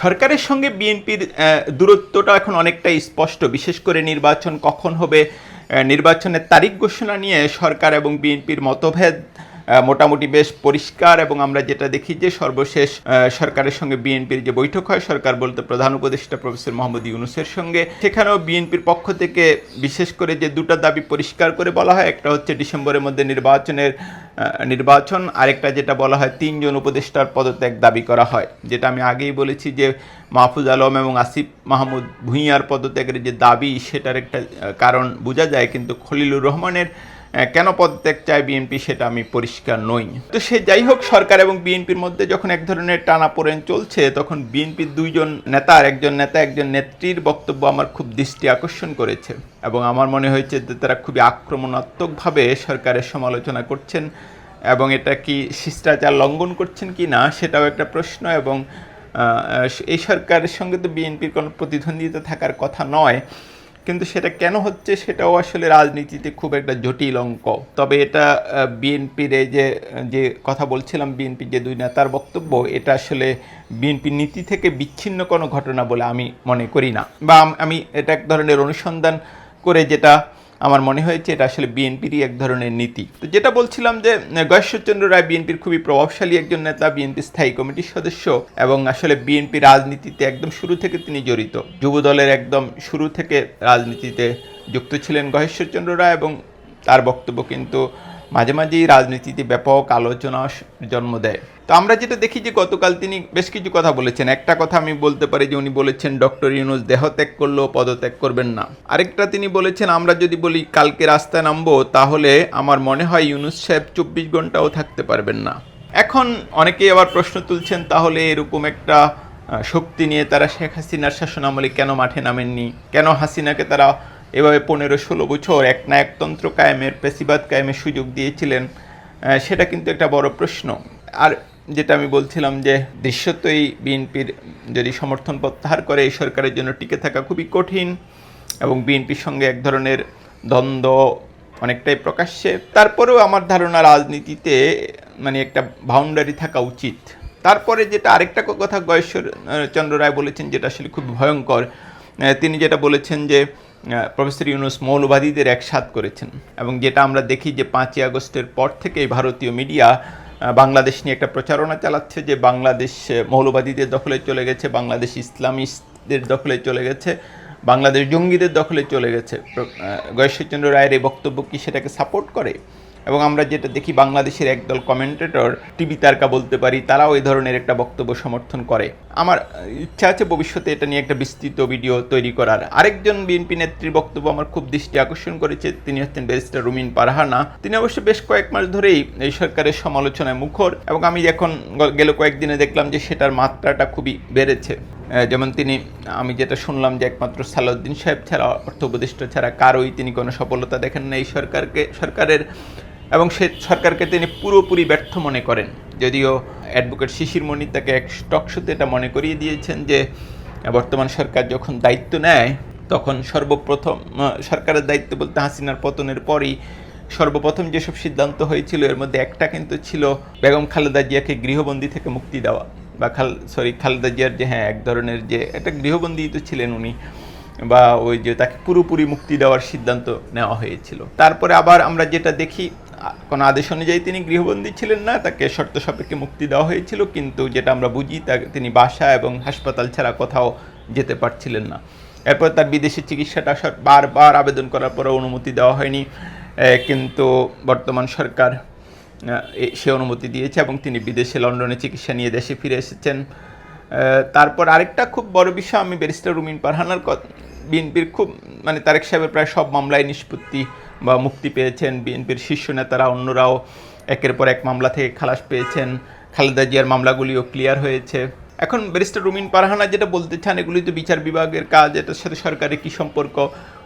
সরকারের সঙ্গে বিএনপির দূরত্বটা এখন অনেকটাই স্পষ্ট। বিশেষ করে নির্বাচন কখন হবে নির্বাচনের তারিখ ঘোষণা নিয়ে সরকার এবং বিএনপির মতভেদ মোটামুটি বেশ পরিষ্কার এবং আমরা যেটা দেখি যে সর্বশেষ সরকারের সঙ্গে বিএনপির যে বৈঠক হয়, সরকার বলতে প্রধান উপদেষ্টা প্রফেসর মোহাম্মদ ইউনুসের সঙ্গে, সেখানেও বিএনপির পক্ষ থেকে বিশেষ করে যে দুটো দাবি পরিষ্কার করে বলা হয়, একটা হচ্ছে ডিসেম্বরের মধ্যে নির্বাচনের নির্বাচন, আরেকটা যেটা বলা হয় তিনজন উপদেষ্টার পদত্যাগ দাবি করা হয়। যেটা আমি আগেই বলেছি যে মাহফুজ আলম এবং আসিফ মাহমুদ ভূঁইয়ার পদত্যাগের যে দাবি, সেটার একটা কারণ বোঝা যায়, কিন্তু খলিলুর রহমানের কেন পদত্যাগ চায় বিএনপি সেটা আমি পরিষ্কার নই। তো সে যাই হোক, সরকার এবং বিএনপির মধ্যে যখন এক ধরনের টানাপোড়েন চলছে, তখন বিএনপির দুইজন নেতার একজন নেতা, একজন নেত্রীর বক্তব্য আমার খুব দৃষ্টি আকর্ষণ করেছে। এবং আমার মনে হয়েছে যে তারা খুবই আক্রমণাত্মকভাবে সরকারের সমালোচনা করছেন। এবং এটা কি শিষ্টাচার লঙ্ঘন করছেন কি না, সেটাও একটা প্রশ্ন। এবং এই সরকারের সঙ্গে তো বিএনপির কোনো প্রতিদ্বন্দ্বিতা থাকার কথা নয়। কিন্তু সেটা কেন হচ্ছে সেটাও আসলে রাজনীতিতে খুব একটা জটিল অঙ্ক। তবে এটা বিএনপির এই যে যে কথা বলছিলাম, বিএনপির যে দুই নেতার বক্তব্য, এটা আসলে বিএনপির নীতি থেকে বিচ্ছিন্ন কোনো ঘটনা বলে আমি মনে করি না। বা আমি এটা এক ধরনের অনুসন্ধান করে যেটা আমার মনে হয়েছে এটা আসলে বিএনপিরই এক ধরনের নীতি। তো যেটা বলছিলাম যে, গয়েশ্বরচন্দ্র রায় বিএনপির খুবই প্রভাবশালী একজন নেতা, বিএনপি স্থায়ী কমিটির সদস্য এবং আসলে বিএনপি রাজনীতিতে একদম শুরু থেকে তিনি জড়িত। যুব দলের একদম শুরু থেকে রাজনীতিতে যুক্ত ছিলেন গহেশ্বরচন্দ্র রায় এবং তার বক্তব্য কিন্তু মাঝে মাঝেই রাজনীতিতে ব্যাপক আলোচনা জন্ম দেয়। তো আমরা যেটা দেখি যে গতকাল তিনি বেশ কিছু কথা বলেছেন। একটা কথা আমি বলতে পারি যে উনি বলেছেন, ডক্টর ইউনুস দেহত্যাগ করলেও পদত্যাগ করবেন না। আরেকটা তিনি বলেছেন, আমরা যদি বলি কালকে রাস্তায় নামবো, তাহলে আমার মনে হয় ইউনুস সাহেব চব্বিশ ঘন্টাও থাকতে পারবেন না। এখন অনেকেই আবার প্রশ্ন তুলছেন, তাহলে এরকম একটা শক্তি নিয়ে তারা শেখ হাসিনার শাসনামলে কেন মাঠে নামেননি? কেন হাসিনাকে তারা এভাবে পনেরো ষোলো বছর এক না একতন্ত্র কায়েমের, পেশিবাদ কায়েমের সুযোগ দিয়েছিলেন? সেটা কিন্তু একটা বড় প্রশ্ন। আর যেটা আমি বলছিলাম যে দৃশ্যতই বিএনপির যদি সমর্থন প্রত্যাহার করে, এই সরকারের জন্য টিকে থাকা খুবই কঠিন এবং বিএনপির সঙ্গে এক ধরনের দ্বন্দ্ব অনেকটাই প্রকাশ্যে। তারপরেও আমার ধারণা রাজনীতিতে মানে একটা বাউন্ডারি থাকা উচিত। তারপরে যেটা আরেকটা কথা গয়েশ্বর চন্দ্র রায় বলেছেন যেটা আসলে খুব ভয়ঙ্কর। তিনি যেটা বলেছেন যে প্রফেসর ইউনুস মৌলবাদীদের একসাথ করেছেন এবং যেটা আমরা দেখি যে পাঁচই আগস্টের পর থেকেই ভারতীয় মিডিয়া বাংলাদেশ নিয়ে একটা প্রচারণা চালাচ্ছে যে বাংলাদেশ মৌলবাদীদের দখলে চলে গেছে, বাংলাদেশ ইসলামিস্টদের দখলে চলে গেছে, বাংলাদেশ জঙ্গিদের দখলে চলে গেছে। গয়েশ্বরচন্দ্র রায়ের এই বক্তব্য কি সেটাকে সাপোর্ট করে? এবং আমরা যেটা দেখি, বাংলাদেশের একদল কমেন্টেটর টিভি তারকা বলতে পারি, তারাও এই ধরনের একটা বক্তব্য সমর্থন করে। আমার ইচ্ছা আছে ভবিষ্যতে এটা নিয়ে একটা বিস্তৃত ভিডিও তৈরি করার। আরেকজন বিএনপি নেত্রীর বক্তব্য আমার খুব দৃষ্টি আকর্ষণ করেছে, তিনি হচ্ছেন ব্যারিস্টার রুমিন পারহানা। তিনি অবশ্য বেশ কয়েক মাস ধরেই এই সরকারের সমালোচনায় মুখর এবং আমি এখন গেল কয়েকদিনে দেখলাম যে সেটার মাত্রাটা খুবই বেড়েছে। যেমন তিনি, আমি যেটা শুনলাম যে একমাত্র সালাউদ্দিন সাহেব ছাড়া, অর্থ উপদেষ্টা ছাড়া কারোই তিনি কোনো সফলতা দেখেন না এই সরকারকে, সরকারের এবং সে সরকারকে তিনি পুরোপুরি ব্যর্থ মনে করেন। যদিও অ্যাডভোকেট শিশির মণি তাকে এক স্টক শোতে এটা মনে করিয়ে দিয়েছেন যে, বর্তমান সরকার যখন দায়িত্ব নেয়, তখন সর্বপ্রথম সরকারের দায়িত্ব বলতে হাসিনার পতনের পরই সর্বপ্রথম যেসব সিদ্ধান্ত হয়েছিল, এর মধ্যে একটা কিন্তু ছিল বেগম খালেদা জিয়াকে গৃহবন্দী থেকে মুক্তি দেওয়া বা খাল, সরি, খালেদা জিয়ার যে হ্যাঁ এক ধরনের যে, একটা গৃহবন্দী তো ছিলেন উনি বা ওই যে তাকে পুরোপুরি মুক্তি দেওয়ার সিদ্ধান্ত নেওয়া হয়েছিল। তারপরে আবার আমরা যেটা দেখি কোনো আদেশ অনুযায়ী তিনি গৃহবন্দী ছিলেন না, তাকে শর্ত সাপেক্ষে মুক্তি দেওয়া হয়েছিল, কিন্তু যেটা আমরা বুঝি তা তিনি বাসা এবং হাসপাতাল ছাড়া কোথাও যেতে পারছিলেন না। এরপর তার বিদেশি চিকিৎসাটা বারবার আবেদন করার পরে অনুমতি দেওয়া হয়নি কিন্তু বর্তমান সরকার সে অনুমতি দিয়েছে এবং তিনি বিদেশে লন্ডনে চিকিৎসা নিয়ে দেশে ফিরে এসেছেন। তারপর আরেকটা খুব বড় বিষয়, আমি ব্যারিস্টার রুমিন পারহানার বিএনপির খুব মানে তারেক সাহেবের প্রায় সব মামলায় নিষ্পত্তি বা মুক্তি পেয়েছেন বিএনপির শীর্ষ নেতারা, অন্যরাও একের পর এক মামলা থেকে খালাস পেয়েছেন। খালেদা জিয়ার মামলাগুলিও ক্লিয়ার হয়েছে। এখন ব্যারিস্টার রুমিন পারহানা যেটা বলতে চান, এগুলি তো বিচার বিভাগের কাজ, এটার সাথে সরকারের কী সম্পর্ক?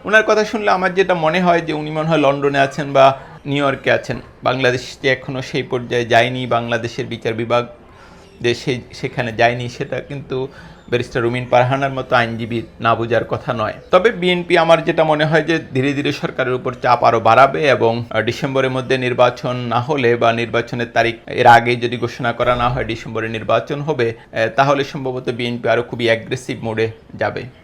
ওনার কথা শুনলে আমার যেটা মনে হয় যে, উনি মনে হয় লন্ডনে আছেন বা নিউ ইয়র্কে আছেন। বাংলাদেশ যে এখনও সেই পর্যায়ে যায়নি, বাংলাদেশের বিচার বিভাগ যে সে সেখানে যায়নি, সেটা কিন্তু ব্যারিস্টার রুমিন পারহানার মতো আইনজীবী না বোঝার কথা নয়। তবে বিএনপি আমার যেটা মনে হয় যে ধীরে ধীরে সরকারের উপর চাপ আরও বাড়াবে এবং ডিসেম্বরের মধ্যে নির্বাচন না হলে বা নির্বাচনের তারিখ এর আগে যদি ঘোষণা করা না হয় ডিসেম্বরে নির্বাচন হবে তাহলে সম্ভবত বিএনপি আরও খুবই অ্যাগ্রেসিভ মোডে যাবে।